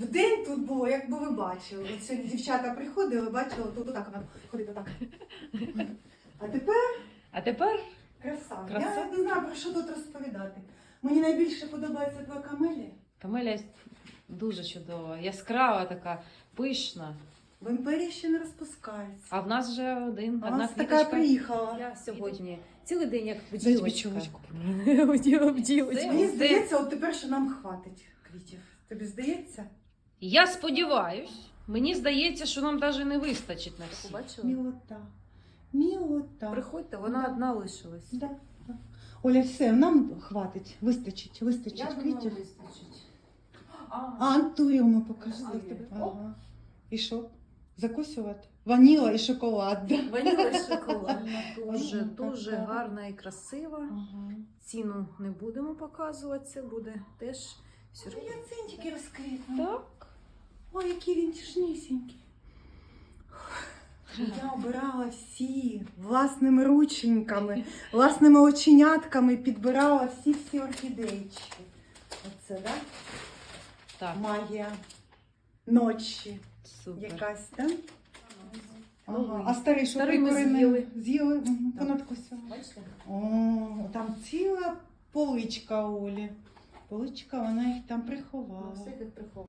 в день тут було, як би ви бачили. От сьогодні дівчата приходили, бачили, тут отак вона ходить отак. А тепер А тепер краса. Краса? Я не знаю про що тут розповідати. Мені найбільше подобається твоя камелія. Камеля дуже чудова, яскрава така, пишна. В імперії ще не розпускається. А в нас вже один, А одна нас така квіточка. приїхала. Я сьогодні цілий день як бджілочка. бджілочка. Мені здається, от тепер, що нам хватить квітів. Тобі здається? Я сподіваюсь, мені здається, що нам навіть не вистачить на всі. Побачила? Мілота. Мілота. Приходьте, вона Да. одна лишилась. Да, да. Оля, все, нам хватить, вистачить, вистачить Я думаю, квітів. вистачить. А антуріуми покажи. А. Ага. І що? Закусувати? Ваніла і шоколад. Да? Ваніла і шоколадна дуже, дуже гарна і красива. Ага. Ціну не будемо показувати, це буде теж сюрприз. Яцинтики розквітнули. Так. Які він тішнісінький. Я обирала всі власними рученьками, власними оченятками підбирала всі-всі орхідейчики. Оце, да? Так, Магія ночі супер. якась, так? Ага. А старий що Старий ми прикорений? з'їли. З'їли? Угу. Так. Бачите? О, там ціла поличка Олі. Поличка, вона їх там приховала. Ну, всіх їх приховує.